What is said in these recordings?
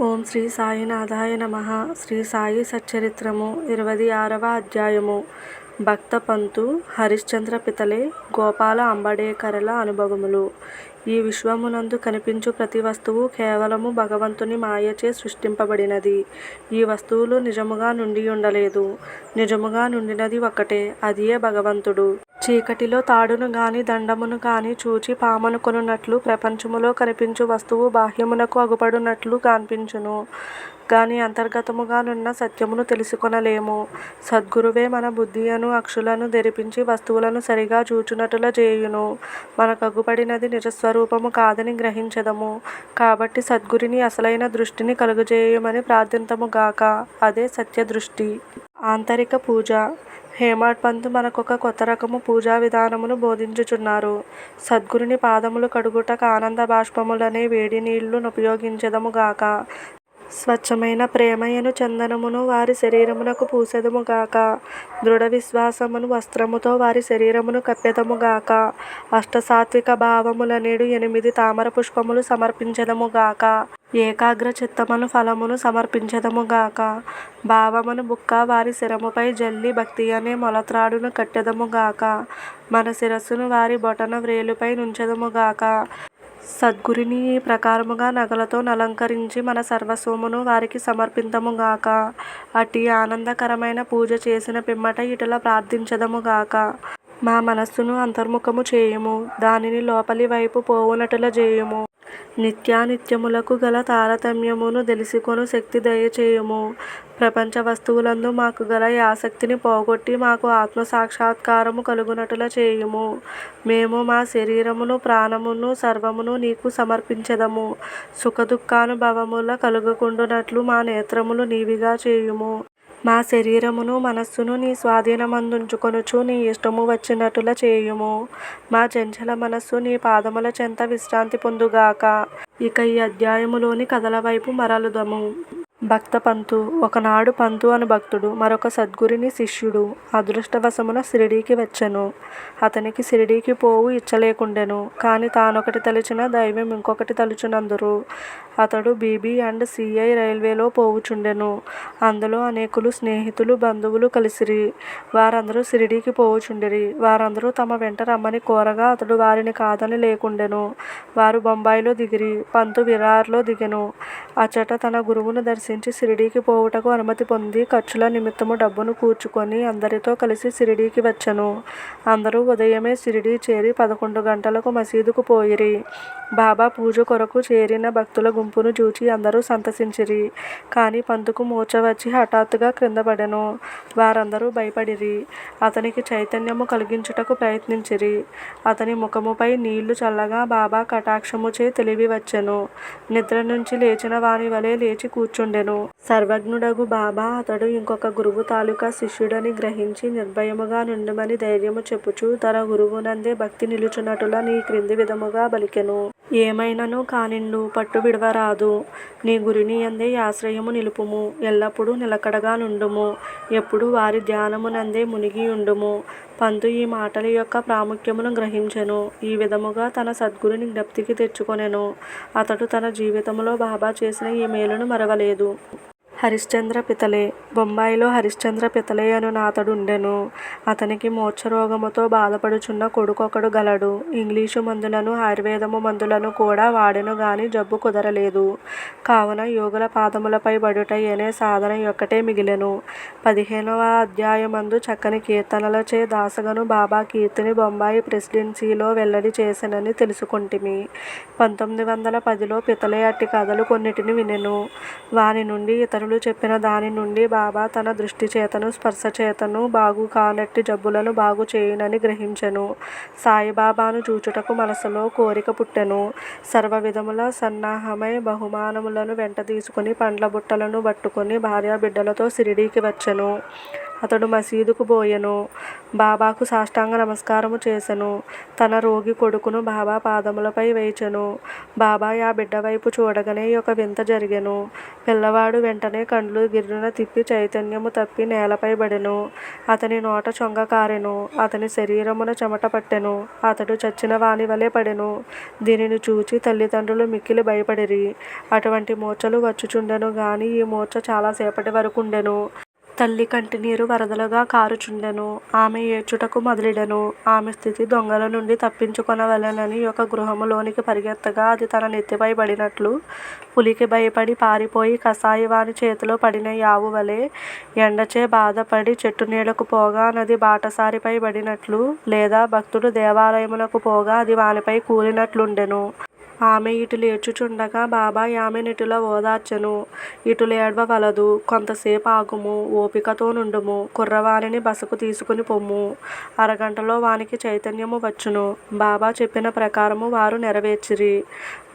ఓం శ్రీ సాయినాథాయ నమ. శ్రీ సాయి సచ్చరిత్రము ఇరవై ఆరవ అధ్యాయము. భక్త పంతు హరిశ్చంద్ర పితలే గోపాల అంబడేకరల అనుభవములు. ఈ విశ్వమునందు కనిపించు ప్రతి వస్తువు కేవలము భగవంతుని మాయచే సృష్టింపబడినది. ఈ వస్తువులు నిజముగా నుండి ఉండలేదు. నిజముగా నుండినది ఒకటే అదియే భగవంతుడు. చీకటిలో తాడును గాని దండమును గాని చూచి పామనుకొనున్నట్లు ప్రపంచములో కనిపించు వస్తువు బాహ్యమునకు అగుపడునట్లు కనిపించును. గాని అంతర్గతముగానున్న సత్యమును తెలుసుకొనలేము. సద్గురువే మన బుద్ధియను అక్షులను ధరిపించి వస్తువులను సరిగా చూచునటుల చేయును. మనకు అగుపడినది నిజస్వరూపము కాదని గ్రహించదము. కాబట్టి సద్గురిని అసలైన దృష్టిని కలుగజేయమని ప్రార్థింతముగాక అదే సత్యదృష్టి. ఆంతరిక పూజ. హేమాడ్ పంత్ మనకొక కొత్త రకము పూజా విధానమును బోధించుచున్నారు. సద్గురుని పాదములు కడుగుటకు ఆనంద బాష్పములనే వేడి నీళ్ళు ఉపయోగించదము గాక. స్వచ్ఛమైన ప్రేమయను చందనమును వారి శరీరమునకు పూసెదము గాక. దృఢ విశ్వాసమును వస్త్రముతో వారి శరీరమును కప్పెదము గాక. అష్టసాత్విక భావములనేడు ఎనిమిది తామర పుష్పములు సమర్పించదము గాక. ఏకాగ్రచిత్తమును ఫలమును సమర్పించదము గాక. భావమును బుక్క వారి శిరముపై జల్లి భక్తి అనే మొలత్రాడును కట్టెదము గాక. మన శిరస్సును వారి బొటన వ్రేలుపై నుంచెదముగాక సద్గురిని ఈ ప్రకారముగా నగలతో నలంకరించి మన సర్వస్వమును వారికి సమర్పింతము గాక. ఆనందకరమైన పూజ చేసిన పిమ్మట ఇటుల ప్రార్థించదము గాక. మా మనస్సును అంతర్ముఖము చేయుము. దానిని లోపలి వైపు పోవునటుల చేయుము నిత్యానిత్యములకు గల తారతమ్యమును తెలిసికొను శక్తి దయచేయుము. ప్రపంచ వస్తువులందు మాకు గల ఈ ఆసక్తిని పోగొట్టి మాకు ఆత్మ సాక్షాత్కారము కలుగునటుల చేయుము. మేము మా శరీరమును ప్రాణమును సర్వమును నీకు సమర్పించదము. సుఖదుఖానుభవముల కలుగకుండునట్లు మా నేత్రములు నీవిగా చేయుము. మా శరీరమును మనస్సును నీ స్వాధీనమందుంచుకొనుచు నీ ఇష్టము వచ్చినట్టుల చేయుము. మా చంచల మనస్సు నీ పాదముల చెంత విశ్రాంతి పొందుగాక. ఇక ఈ అధ్యాయములోని కథల వైపు మరలుదము. భక్త పంతు ఒకనాడు పంతు అను భక్తుడు మరొక సద్గురిని శిష్యుడు అదృష్టవశమున షిరిడీకి వచ్చెను. అతనికి షిరిడీకి పోవు ఇచ్చలేకుండెను కానీ తానొకటి తలిచిన దైవం ఇంకొకటి తలుచునందురు. అతడు బీబీ అండ్ సిఐ రైల్వేలో పోవుచుండెను. అందులో అనేకులు స్నేహితులు బంధువులు కలిసిరి. వారందరూ షిరిడీకి పోవుచుండిరి. వారందరూ తమ వెంట రమ్మని కోరగా అతడు వారిని కాదని లేకుండెను. వారు బొంబాయిలో దిగిరి పంతు విరార్లో దిగెను. అచట తన గురువును దర్శించి షిరిడీకి పోవుటకు అనుమతి పొంది ఖర్చుల నిమిత్తము డబ్బును కూర్చుకొని అందరితో కలిసి షిరిడీకి వచ్చెను. అందరూ ఉదయమే షిరిడీ చేరి పదకొండు గంటలకు మసీదుకు పోయిరి. బాబా పూజ కొరకు చేరిన భక్తుల గుంపును చూచి అందరూ సంతసించిరి. కానీ పంతుకు మూర్చ వచ్చి హఠాత్తుగా క్రిందపడెను వారందరూ భయపడిరి. అతనికి చైతన్యము కలిగించుటకు ప్రయత్నించిరి. అతని ముఖముపై నీళ్ళు చల్లగా బాబా కటాక్షముచే తెలివి వచ్చెను. నిద్ర నుంచి లేచిన వాని వలె లేచి కూర్చుండెను. సర్వజ్ఞుడగు బాబా అతడు ఇంకొక గురువు తాలూకా శిష్యుడని గ్రహించి నిర్భయముగా నుండమని ధైర్యము చెప్పుచు తన గురువునందే భక్తి నిలుచున్నట్టులా నీ క్రింది విధముగా బలికెను. ఏమైనను కానిండు పట్టు విడవరాదు నీ గురిని అందే ఆశ్రయము నిలుపుము. ఎల్లప్పుడూ నిలకడగా నుండుము. ఎప్పుడు వారి ధ్యానమునందే మునిగి ఉండుము. పంతు ఈ మాటల యొక్క ప్రాముఖ్యమును గ్రహించెను. ఈ విధముగా తన సద్గురుని జ్ఞప్తికి తెచ్చుకొనెను. అతడు తన జీవితములో బాబా చేసిన ఈ మేలును మరవలేదు. హరిశ్చంద్ర పితలే. బొంబాయిలో హరిశ్చంద్ర పితలే అను నాతడుండెను అతనికి మూర్ఛరోగముతో బాధపడుచున్న కొడుకొకడు గలడు. ఇంగ్లీషు మందులను ఆయుర్వేదము మందులను కూడా వాడెను గాని జబ్బు కుదరలేదు. కావున యోగుల పాదములపై బడుటయనే సాధన యొక్కటే మిగిలెను. పదిహేనవ అధ్యాయమందు చక్కని కీర్తనలచే దాసగను బాబా కీర్తిని బొంబాయి ప్రెసిడెన్సీలో వెల్లడి చేసెనని తెలుసుకుంటిమి. పంతొమ్మిది వందల పదిలో పితలే అట్టి కథలు కొన్నిటిని వినెను. వాని నుండి ఇతరులు చెప్పిన దాని నుండి బాబా తన దృష్టి చేతను స్పర్శ చేతను బాగు కానట్టి జబ్బులను బాగు చేయునని గ్రహించెను. సాయిబాబాను చూచుటకు మనసులో కోరిక పుట్టెను. సర్వ విధముల సన్నాహమై బహుమానములను వెంట తీసుకుని పండ్ల బుట్టలను పట్టుకుని భార్యా బిడ్డలతో షిరిడీకి వచ్చెను. అతడు మసీదుకు పోయెను బాబాకు సాష్టాంగ నమస్కారము చేసెను. తన రోగి కొడుకును బాబా పాదములపై వేచెను. బాబా ఆ బిడ్డ వైపు చూడగానే ఒక వింత జరిగెను. పిల్లవాడు వెంటనే కండ్లు గిర్రున తిప్పి చైతన్యము తప్పి నేలపై పడెను అతని నోట చొంగ కారెను. అతని శరీరమున చెమట పట్టెను. అతడు చచ్చిన వాని వలె పడెను. దీనిని చూచి తల్లిదండ్రులు మిక్కిలి భయపడిరి. అటువంటి మూర్ఛలు వచ్చుచుండెను గాని ఈ మూర్ఛ చాలాసేపటి వరకుండెను తల్లి కంటినీరు వరదలుగా కారుచుండెను. ఆమె ఏడ్చుటకు మొదలెడెను. ఆమె స్థితి దొంగల నుండి తప్పించుకొనవలెనని ఒక గృహములోనికి పరిగెత్తగా అది తన నెత్తిపై పడినట్లు పులికి భయపడి పారిపోయి కసాయివాని చేతిలో పడిన యావు వలె ఎండచే బాధపడి చెట్టు నీడకు పోగా నది బాటసారిపై పడినట్లు లేదా భక్తుడు దేవాలయమునకు పోగా అది వానిపై కూలినట్లుండెను. ఆమె ఇటు లేచుచుండగా బాబా ఆమె నిటుల ఓదార్చెను. ఇటులేడవవలదు కొంతసేపు ఆగుము ఓపికతో నుండుము కుర్రవానిని బసకు తీసుకుని పొమ్ము. అరగంటలో వానికి చైతన్యము వచ్చును. బాబా చెప్పిన ప్రకారము వారు నెరవేర్చిరి.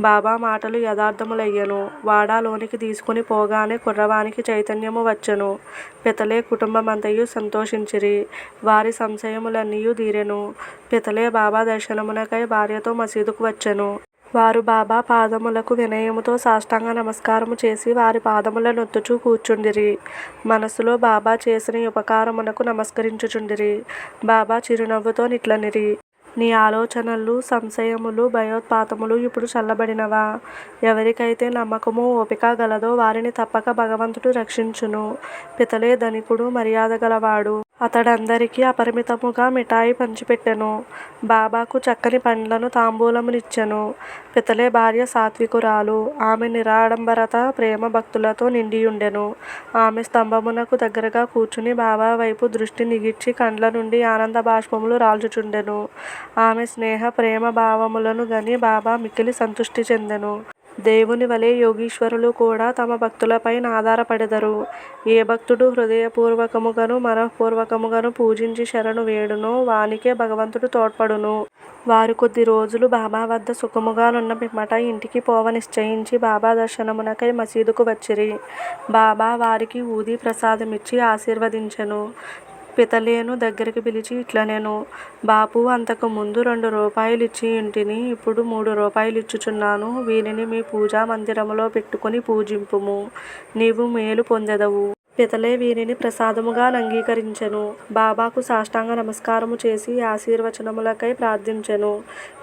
బాబా మాటలు యథార్థములయ్యెను. వాడాలోనికి తీసుకుని పోగానే కుర్రవానికి చైతన్యము వచ్చెను. పితలే కుటుంబమంతయు సంతోషించిరి. వారి సంశయములన్నీయు తీరెను. పితలే బాబా దర్శనమునకై భార్యతో మసీదుకు వచ్చెను. వారు బాబా పాదములకు వినయముతో సాష్టాంగ నమస్కారము చేసి వారి పాదముల నొత్తుచూ కూర్చుండిరి. మనసులో బాబా చేసిన ఉపకారమునకు నమస్కరించుచుండిరి. బాబా చిరునవ్వుతో నిట్లనిరి. నీ ఆలోచనలు సంశయములు భయోత్పాతములు ఇప్పుడు చల్లబడినవా? ఎవరికైతే నమ్మకము ఓపిక గలదో వారిని తప్పక భగవంతుడు రక్షించును. పితలే ధనికుడు మర్యాద గలవాడు. అతడందరికీ అపరిమితముగా మిఠాయి పంచిపెట్టెను. బాబాకు చక్కని పండ్లను తాంబూలమునిచ్చెను. పితలే భార్య సాత్వికురాలు. ఆమె నిరాడంబరత ప్రేమ భక్తులతో నిండియుండెను. ఆమె స్తంభమునకు దగ్గరగా కూర్చుని బాబా వైపు దృష్టి నిగిర్చి కండ్ల నుండి ఆనంద బాష్పములు రాల్చుచుండెను. ఆమె స్నేహ ప్రేమ భావములను గని బాబా మిక్కిలి సంతృష్టి చెందెను. దేవుని వలె యోగీశ్వరులు కూడా తమ భక్తులపై ఆధారపడెదరు. ఏ భక్తుడు హృదయపూర్వకముగాను మనఃపూర్వకముగాను పూజించి శరణు వేడునో వానికే భగవంతుడు తోడ్పడును. వారు కొద్ది రోజులు బాబా వద్ద సుఖముగానున్న పిమ్మట ఇంటికి పోవ నిశ్చయించి బాబా దర్శనమునకై మసీదుకు వచ్చిరి. బాబా వారికి ఊది ప్రసాదమిచ్చి ఆశీర్వదించెను. పితలేను దగ్గరికి పిలిచి ఇట్లా నేను బాపు అంతకు ముందు రెండు రూపాయలు ఇచ్చి ఇంటిని ఇప్పుడు మూడు రూపాయలు ఇచ్చుచున్నాను వీనిని మీ పూజా మందిరములో పెట్టుకుని పూజింపుము. నీవు మేలు పొందెదవు. పితలే వీరిని ప్రసాదముగా అంగీకరించెను బాబాకు సాష్టాంగ నమస్కారము చేసి ఆశీర్వచనములకై ప్రార్థించెను.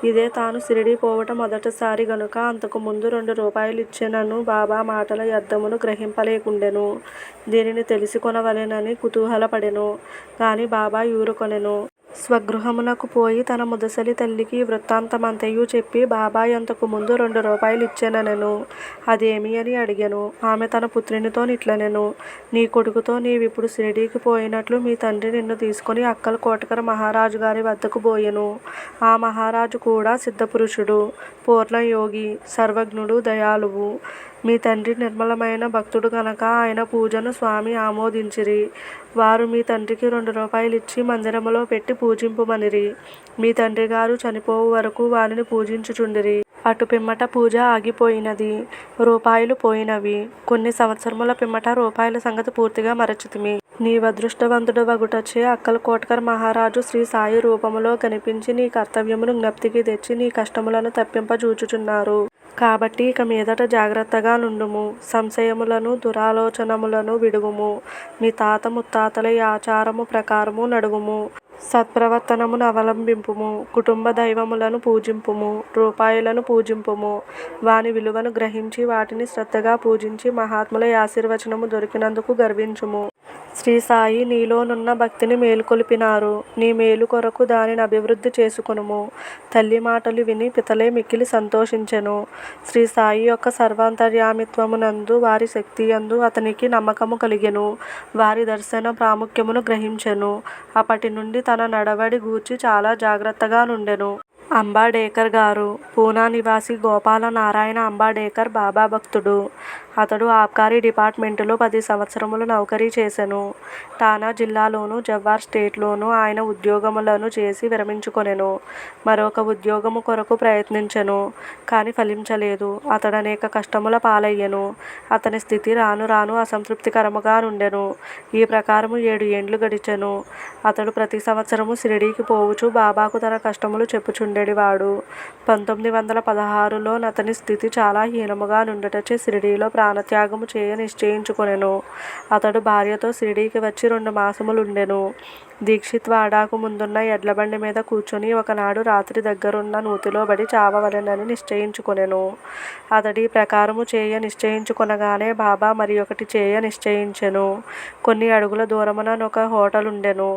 ఇదే తాను సిరిడి పోవట మొదటిసారి గనుక అంతకు ముందు రెండు రూపాయలు ఇచ్చెనను బాబా మాటల అర్థమును గ్రహింపలేకుండెను. దీనిని తెలిసి కొనవలెనని కుతూహలపడెను. కానీ బాబా యూరుకొనెను. స్వగృహమునకు పోయి తన ముదసలి తల్లికి ఈ వృత్తాంతమంతయు చెప్పి బాబాయ్ అంతకు ముందు రెండు రూపాయలు ఇచ్చెననెను అదేమి అని అడిగెను. ఆమె తన పుత్రునితో నిట్లనెను. నీ కొడుకుతో నీవిప్పుడు షిరిడీకి పోయినట్లు మీ తండ్రి నిన్ను తీసుకొని అక్కల కోటకర మహారాజు గారి వద్దకు పోయెను. ఆ మహారాజు కూడా సిద్ధపురుషుడు. పూర్ణయోగి సర్వజ్ఞుడు దయాళువు. మీ తండ్రి నిర్మలమైన భక్తుడు కనుక ఆయన పూజను స్వామి ఆమోదించిరి. వారు మీ తండ్రికి రెండు రూపాయలు ఇచ్చి మందిరములో పెట్టి పూజింపుమనిరి. మీ తండ్రి గారు చనిపోవు వరకు వారిని పూజించుచుండిరి. అటు పిమ్మట పూజ ఆగిపోయినది రూపాయలు పోయినవి. కొన్ని సంవత్సరముల పిమ్మట రూపాయల సంగతి పూర్తిగా మరచితిమి. నీవదృష్టవంతుడు వగుటచే అక్కల కోటకర్ మహారాజు శ్రీ సాయి రూపములో కనిపించి నీ కర్తవ్యమును జ్ఞప్తికి తెచ్చి నీ కష్టములను తప్పింపజూచుచున్నారు. కాబట్టి ఇక మీదట జాగ్రత్తగా నుండుము సంశయములను దురాలోచనములను విడువుము మీ తాత ముత్తాతల ఆచారము ప్రకారము నడువుము సత్ప్రవర్తనమును అవలంబింపుము కుటుంబ దైవములను పూజింపుము రూపాయలను పూజింపుము వాని విలువను గ్రహించి వాటిని శ్రద్ధగా పూజించి మహాత్ముల ఆశీర్వచనము దొరికినందుకు గర్వించుము. శ్రీ సాయి నీలోనున్న భక్తిని మేలుకొలిపినారు. నీ మేలు కొరకు దానిని అభివృద్ధి చేసుకొనుము. తల్లి మాటలు విని పితలే మిక్కిలి సంతోషించెను. శ్రీ సాయి యొక్క సర్వాంతర్యామిత్వమునందు వారి శక్తి యందు అతనికి నమ్మకము కలిగెను. వారి దర్శన ప్రాముఖ్యమును గ్రహించెను. అప్పటి నుండి తన నడవడి గూర్చి చాలా జాగ్రత్తగా నుండెను. అంబాడేకర్ గారు పూనా నివాసి గోపాల నారాయణ అంబాడేకర్ బాబా భక్తుడు అతడు ఆబ్కారీ డిపార్ట్మెంటులో పది సంవత్సరములు నౌకరీ చేసెను. ఠానా జిల్లాలోను జవ్వార్ స్టేట్లోను ఆయన ఉద్యోగములను చేసి విరమించుకొనెను. మరొక ఉద్యోగము కొరకు ప్రయత్నించెను. కానీ ఫలించలేదు. అతడనేక కష్టముల పాలయ్యెను. అతని స్థితి రాను రాను అసంతృప్తికరముగా నుండెను. ఈ ప్రకారము ఏడు ఏండ్లు గడిచెను. అతడు ప్రతి సంవత్సరము షిరిడీకి పోవుచు బాబాకు తన కష్టములు ఉండేవాడు పంతొమ్మిది వందల పదహారులో అతని స్థితి చాలా హీనముగా నుండటచే షిరిడీలో ప్రాణత్యాగము చేయ నిశ్చయించుకొనెను. అతడు భార్యతో షిరిడీకి వచ్చి రెండు మాసములుండెను. దీక్షిత్ వాడాకు ముందున్న ఎడ్లబండి మీద కూర్చుని ఒకనాడు రాత్రి దగ్గరున్న నూతిలో బడి చావవలెనని నిశ్చయించుకొనెను. అతడి ప్రకారము చేయ నిశ్చయించుకొనగానే బాబా మరి ఒకటి చేయ నిశ్చయించెను. కొన్ని అడుగుల దూరమున ఒక హోటల్ ఉండెను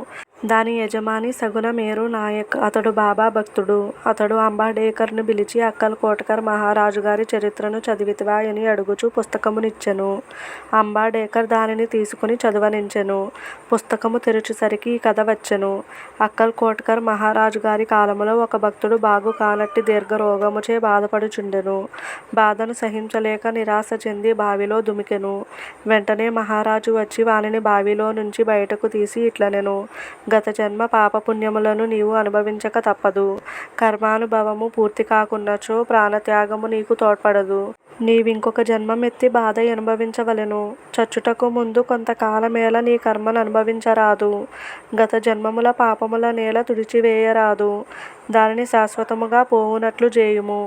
దాని యజమాని సగుణమేరు నాయక్. అతడు బాబా భక్తుడు. అతడు అంబడేకర్ను పిలిచి అక్కల్ కోటకర్ మహారాజుగారి చరిత్రను చదివితివా అని అడుగుచూ పుస్తకమునిచ్చెను. అంబడేకర్ దానిని తీసుకుని చదువనించెను. పుస్తకము తెరచుసరికి ఈ కథ వచ్చెను. అక్కల్ కోటకర్ మహారాజుగారి కాలములో ఒక భక్తుడు బాగు కానట్టి దీర్ఘరోగముచే బాధపడుచుండెను. బాధను సహించలేక నిరాశ చెంది బావిలో దుమికెను. వెంటనే మహారాజు వచ్చి వానిని బావిలో నుంచి బయటకు తీసి ఇట్లనెను గత జన్మ పాపపుణ్యములను నీవు అనుభవించక తప్పదు. కర్మానుభవము పూర్తి కాకున్నచో ప్రాణత్యాగము నీకు తోడ్పడదు. నీవింకొక జన్మమెత్తి బాధ అనుభవించవలెను చచ్చుటకు ముందు కొంతకాలమేళ నీ కర్మను అనుభవించరాదు గత జన్మముల పాపముల నేల తుడిచివేయరాదు. దానిని శాశ్వతముగా పోవునట్లు చేయుము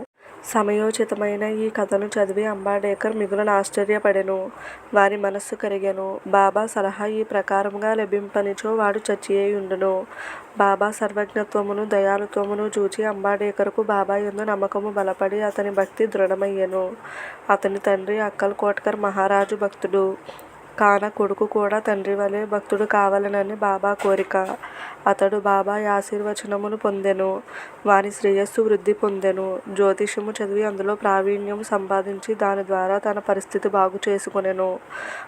సమయోచితమైన ఈ కథను చదివి అంబాడేకర్ మిగుల ఆశ్చర్యపడెను. వారి మనస్సు కరిగెను. బాబా సలహా ఈ ప్రకారముగా లభింపనిచో వాడు చచ్చియేయుండును బాబా సర్వజ్ఞత్వమును దయాళుత్వమును జూచి బాబా ఎందు నమ్మకము బలపడి అతని భక్తి దృఢమయ్యెను. అతని తండ్రి అక్కల్ కోట్కర్ మహారాజు భక్తుడు. కాన కొడుకు కూడా తండ్రివలె భక్తుడు కావలెనని బాబా కోరిక. అతడు బాబా యాశీర్వచనమును పొందెను. వాని శ్రేయస్సు వృద్ధి పొందెను. జ్యోతిషము చదివి అందులో ప్రావీణ్యం సంపాదించి దాని ద్వారా తన పరిస్థితి బాగు చేసుకొనెను.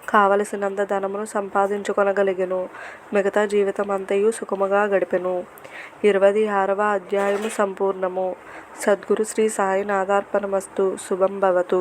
కావలసినంత ధనమును సంపాదించుకొనగలిగెను. మిగతా జీవితం అంతయు సుఖముగా గడిపెను. ఇరవది ఆరవ అధ్యాయము సంపూర్ణము. సద్గురు శ్రీ సాయినాథార్పణమస్తు. శుభం భవతు.